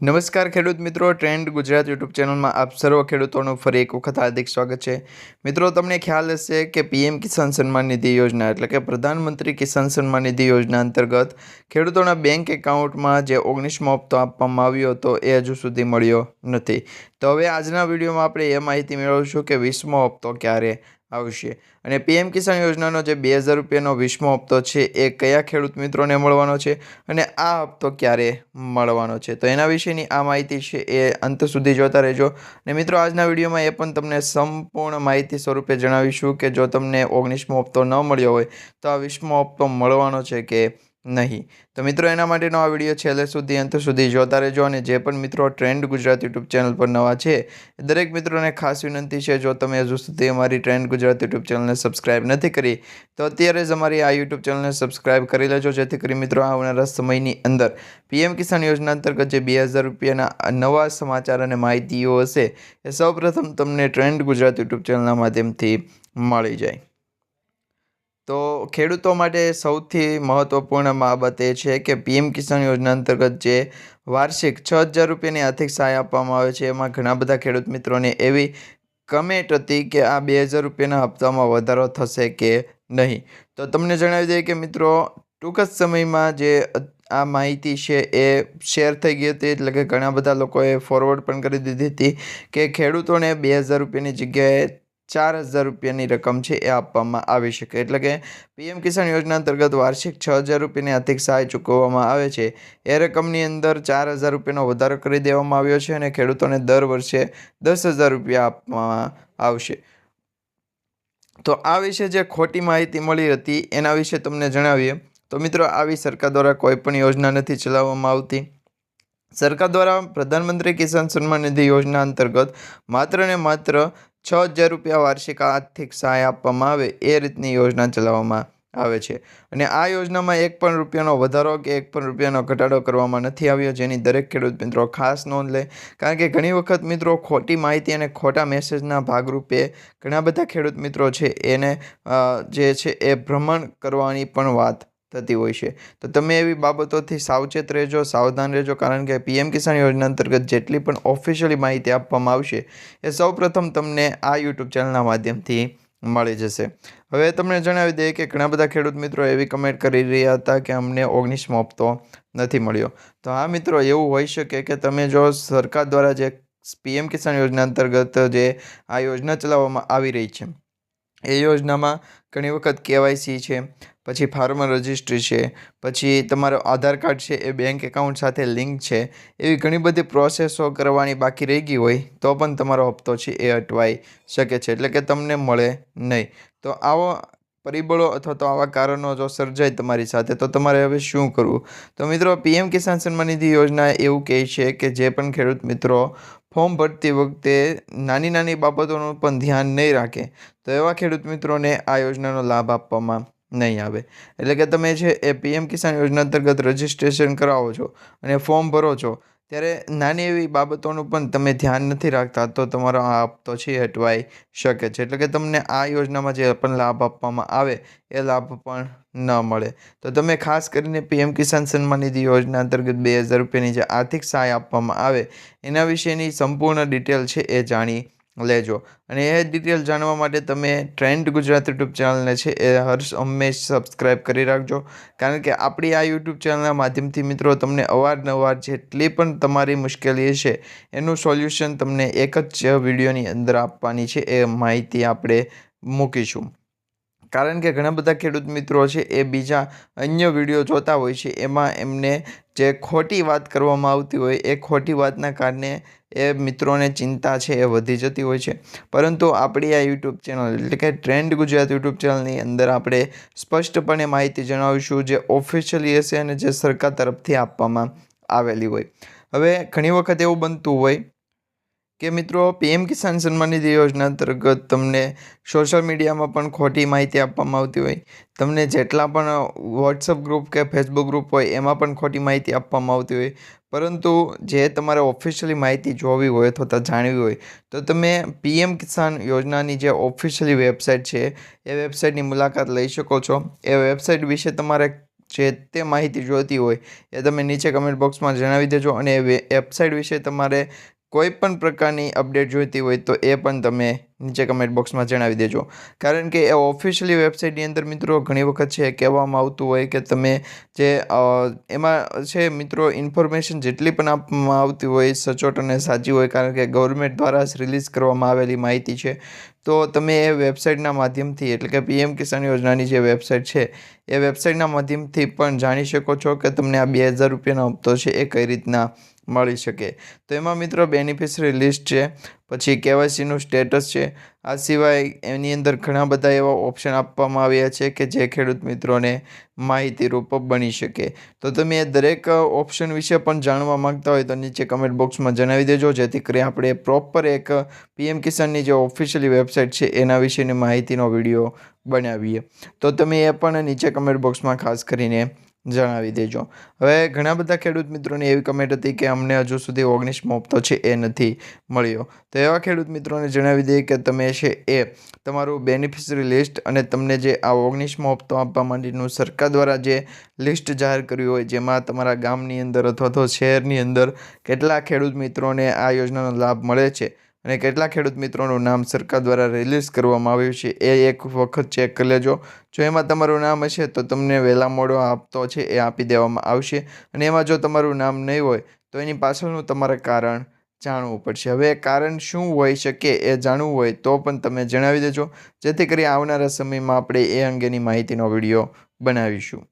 નમસ્કાર ખેડૂત મિત્રો, ટ્રેન્ડ ગુજરાત યુટ્યુબ ચેનલમાં આપ સર્વ ખેડૂતોનું ફરી એક વખત હાર્દિક સ્વાગત છે. મિત્રો, તમને ખ્યાલ હશે કે પીએમ કિસાન સન્માન નિધિ યોજના એટલે કે પ્રધાનમંત્રી કિસાન સન્માન નિધિ યોજના અંતર્ગત ખેડૂતોના બેંક એકાઉન્ટમાં જે ઓગણીસમો હપ્તો આપવામાં આવ્યો હતો એ હજુ સુધી મળ્યો નથી. તો હવે આજના વિડીયોમાં આપણે એ માહિતી મેળવીશું કે વીસમો હપ્તો ક્યારે આવશે. અને પીએમ કિસાન યોજનાનો જે બે હજાર રૂપિયાનો વીસમો હપ્તો છે, એ કયા ખેડૂત મિત્રોને મળવાનો છે અને આ હપ્તો ક્યારે મળવાનો છે? તો એના વિશેની આ માહિતી છે, એ અંત સુધી જોતા રહેજો. અને મિત્રો, આજના વિડીયોમાં એ પણ તમને સંપૂર્ણ માહિતી સ્વરૂપે જણાવીશું કે જો તમને ઓગણીસમો હપ્તો ન મળ્યો હોય, તો આ વીસમો હપ્તો મળવાનો છે કે નહીં. તો મિત્રો, એના માટેનો આ વીડિયો છેલ્લે સુધી, અંત સુધી જોતા રહેજો અને જે પણ મિત્રો ટ્રેન્ડ ગુજરાત યુટ્યુબ ચેનલ પર નવા છે દરેક મિત્રોને ખાસ વિનંતી છે, જો તમે હજુ સુધી અમારી ટ્રેન્ડ ગુજરાત યુટ્યુબ ચેનલને સબસ્ક્રાઇબ નથી કરી, તો અત્યારે જ અમારી આ યુટ્યુબ ચેનલને સબસ્ક્રાઇબ કરી લેજો, જેથી કરી મિત્રો આવનારા સમયની અંદર પીએમ કિસાન યોજના અંતર્ગત જે બે હજાર રૂપિયાના નવા સમાચાર અને માહિતીઓ હશે, એ સૌપ્રથમ તમને ટ્રેન્ડ ગુજરાત યુટ્યુબ ચેનલના માધ્યમથી મળી જાય. તો ખેડૂતો માટે સૌથી મહત્ત્વપૂર્ણ બાબત એ છે કે પીએમ કિસાન યોજના અંતર્ગત જે વાર્ષિક છ હજાર રૂપિયાની આર્થિક સહાય આપવામાં આવે છે, એમાં ઘણા બધા ખેડૂત મિત્રોને એવી કમેન્ટ હતી કે આ બે હજાર રૂપિયાના હપ્તામાં વધારો થશે કે નહીં. તો તમને જણાવી દઈએ કે મિત્રો, ટૂંક જ સમયમાં જે આ માહિતી છે એ શેર થઈ ગઈ હતી, એટલે કે ઘણા બધા લોકોએ ફોરવર્ડ પણ કરી દીધી હતી કે ખેડૂતોને બે હજાર રૂપિયાની જગ્યાએ ચાર હજાર રૂપિયાની રકમ છે એ આપવામાં આવી શકે. એટલે કે પીએમ કિસાન યોજના અંતર્ગત વાર્ષિક છ હજાર રૂપિયાની આર્થિક સહાય ચૂકવવામાં આવે છે. એ રકમની અંદર ચાર હજાર રૂપિયાનો વધારો કરી દેવામાં આવ્યો છે અને ખેડૂતોને દર વર્ષે દસ હજાર રૂપિયા આપવામાં આવશે. તો આ વિશે જે ખોટી માહિતી મળી હતી એના વિશે તમને જણાવીએ. તો મિત્રો, આવી સરકાર દ્વારા કોઈ પણ યોજના નથી ચલાવવામાં આવતી. સરકાર દ્વારા પ્રધાનમંત્રી કિસાન સન્માન નિધિ યોજના અંતર્ગત માત્ર ને માત્ર છ હજાર રૂપિયા વાર્ષિક આર્થિક સહાય આપવામાં આવે એ રીતની યોજના ચલાવવામાં આવે છે. અને આ યોજનામાં એક પણ રૂપિયાનો વધારો કે એક પણ રૂપિયાનો ઘટાડો કરવામાં નથી આવ્યો, જેની દરેક ખેડૂત મિત્રો ખાસ નોંધ લે. કારણ કે ઘણી વખત મિત્રો ખોટી માહિતી અને ખોટા મેસેજના ભાગરૂપે ઘણા બધા ખેડૂત મિત્રો છે એને જે છે એ ભ્રમણ કરવાની પણ વાત થતી હોય છે. તો તમે એવી બાબતોથી સાવચેત રહેજો, સાવધાન રહેજો, કારણ કે પીએમ કિસાન યોજના અંતર્ગત જેટલી પણ ઓફિશિયલી માહિતી આપવામાં આવશે, એ સૌપ્રથમ તમને આ યુટ્યુબ ચેનલના માધ્યમથી મળી જશે. હવે તમને જણાવી દઈએ કે ઘણા બધા ખેડૂત મિત્રો એવી કમેન્ટ કરી રહ્યા હતા કે અમને ઓગણીસમો હપ્તો નથી મળ્યો. તો હા મિત્રો, એવું હોઈ શકે કે તમે જો સરકાર દ્વારા જે પીએમ કિસાન યોજના અંતર્ગત જે આ યોજના ચલાવવામાં આવી રહી છે એ યોજનામાં ઘણી વખત કેવાયસી છે, પછી ફાર્મર રજિસ્ટ્રી છે, પછી તમારો આધાર કાર્ડ છે, એ બેંક એકાઉન્ટ સાથે લિંક છે, એવી ઘણી બધી પ્રોસેસો કરવાની બાકી રહી ગઈ હોય, તો પણ તમારો હપ્તો છે એ અટવાઈ શકે છે, એટલે કે તમને મળે નહીં. તો આવો પરિબળો અથવા તો આવા કારણો જો સર્જાય તમારી સાથે, તો તમારે હવે શું કરવું? તો મિત્રો, પીએમ કિસાન સન્માન નિધિ યોજના એવું કહે છે કે જે પણ ખેડૂત મિત્રો ફોર્મ ભરતી વખતે નાની નાની બાબતોનું પણ ધ્યાન નહીં રાખે. તો એવા ખેડૂત મિત્રોને આ યોજનાનો લાભ આપવામાં નહીં આવે. એટલે કે તમે છે એ પીએમ કિસાન યોજના અંતર્ગત રજિસ્ટ્રેશન કરાવો છો અને ફોર્મ ભરો છો ત્યારે નાની એવી બાબતોનું પણ તમે ધ્યાન નથી રાખતા, તો તમારો આ હપ્તો છે અટવાઈ શકે છે. એટલે કે તમને આ યોજનામાં જે પણ લાભ આપવામાં આવે, એ લાભ પણ ન મળે. તો તમે ખાસ કરીને પીએમ કિસાન સન્માન નિધિ યોજના અંતર્ગત બે હજાર રૂપિયાની જે આર્થિક સહાય આપવામાં આવે, એના વિશેની સંપૂર્ણ ડિટેલ છે એ જાણી લેજો. અને એ ડિટેલ જાણવા માટે તમે ટ્રેન્ડ ગુજરાત યુટ્યુબ ચેનલને છે એ હર્ષ હંમેશ સબસ્ક્રાઈબ કરી રાખજો. કારણ કે આપણી આ યુટ્યુબ ચેનલના માધ્યમથી મિત્રો તમને અવારનવાર જેટલી પણ તમારી મુશ્કેલી છે એનું સોલ્યુશન તમને એક જ વિડીયોની અંદર આપવાની છે એ માહિતી આપણે મૂકીશું. કારણ કે ઘણા બધા ખેડૂત મિત્રો છે એ બીજા અન્ય વીડિયો જોતા હોય છે, એમાં એમને જે ખોટી વાત કરવામાં આવતી હોય, એ ખોટી વાતના કારણે એ મિત્રોને ચિંતા છે, એ વધી જતી હોય છે. પરંતુ આપણી આ યુટ્યુબ ચેનલ એટલે કે ટ્રેન્ડ ગુજરાત યુટ્યુબ ચેનલની અંદર આપણે સ્પષ્ટપણે માહિતી જણાવીશું જે ઓફિશિયલી હશે અને જે સરકાર તરફથી આપવામાં આવેલી હોય. હવે ઘણી વખત એવું બનતું હોય કે મિત્રો, પીએમ કિસાન સન્માન નિધિ યોજના અંતર્ગત તમને સોશિયલ મીડિયામાં પણ ખોટી માહિતી આપવામાં આવતી હોય. તમને જેટલા પણ વોટ્સઅપ ગ્રુપ કે ફેસબુક ગ્રુપ હોય, એમાં પણ ખોટી માહિતી આપવામાં આવતી હોય. પરંતુ જે તમારે ઓફિશિયલી માહિતી જોવી હોય અથવા જાણવી હોય, તો તમે પીએમ કિસાન યોજનાની જે ઓફિશિયલી વેબસાઇટ છે, એ વેબસાઇટની મુલાકાત લઈ શકો છો. એ વેબસાઇટ વિશે તમારે જે તે માહિતી જોઈતી હોય, એ તમે નીચે કમેન્ટ બોક્સમાં જણાવી દેજો અને વેબસાઇટ વિશે તમારે કોઈ પણ પ્રકારની અપડેટ જોઈતી હોય તો એ પણ તમે નીચે કમેન્ટ બોક્સમાં જણાવી દેજો. કારણ કે એ ઓફિશિયલી વેબસાઇટની અંદર મિત્રો ઘણી વખત છે કહેવામાં આવતું હોય કે તમે જે એમાં છે મિત્રો ઇન્ફોર્મેશન જેટલી પણ આપવામાં આવતી હોય સચોટ અને સાચી હોય કારણ કે ગવર્મેન્ટ દ્વારા જ રિલીઝ કરવામાં આવેલી માહિતી છે. તો તમે એ વેબસાઇટના માધ્યમથી એટલે કે પીએમ કિસાન યોજનાની જે વેબસાઇટ છે એ વેબસાઇટના માધ્યમથી પણ જાણી શકો છો કે તમને આ બે હજાર રૂપિયાનો હપ્તો છે એ કઈ રીતના મળી શકે. તો એમાં મિત્રો બેનિફિશરી લિસ્ટ છે, પછી કેવાયસીનું સ્ટેટસ છે. આ સિવાય એની અંદર ઘણા બધા એવા ઓપ્શન આપવામાં આવ્યા છે કે જે ખેડૂત મિત્રોને માહિતીરૂપ બની શકે. તો તમે એ દરેક ઓપ્શન વિશે પણ જાણવા માંગતા હોય તો નીચે કમેન્ટ બોક્સમાં જણાવી દેજો, જેથી કરી આપણે પ્રોપર એક પીએમ કિસાનની જે ઓફિશિયલી વેબસાઇટ છે એના વિશેની માહિતીનો વીડિયો બનાવીએ. તો તમે એ પણ નીચે કમેન્ટ બોક્સમાં ખાસ કરીને જણાવી દેજો. હવે ઘણા બધા ખેડૂત મિત્રોની એવી કમેન્ટ હતી કે અમને હજુ સુધી ઓગણીસમો હપ્તો છે એ નથી મળ્યો. તો એવા ખેડૂત મિત્રોને જણાવી દઈએ કે તમે છે એ તમારું બેનિફિશરી લિસ્ટ અને તમને જે આ ઓગણીસમો હપ્તો આપવા માટેનું સરકાર દ્વારા જે લિસ્ટ જાહેર કર્યું હોય, જેમાં તમારા ગામની અંદર અથવા તો શહેરની અંદર કેટલા ખેડૂત મિત્રોને આ યોજનાનો લાભ મળે છે અને કેટલા ખેડૂત મિત્રોનું નામ સરકાર દ્વારા રિલીઝ કરવામાં આવ્યું છે એ એક વખત ચેક કરી લેજો. જો એમાં તમારું નામ હશે તો તમને વહેલા મોડો આપતો છે એ આપી દેવામાં આવશે. અને એમાં જો તમારું નામ નહીં હોય તો એની પાછળનું તમારે કારણ જાણવું પડશે. હવે કારણ શું હોઈ શકે એ જાણવું હોય તો પણ તમે જણાવી દેજો. જેથી કરી આવનારા સમયમાં આપણે એ અંગેની માહિતીનો વીડિયો બનાવીશું.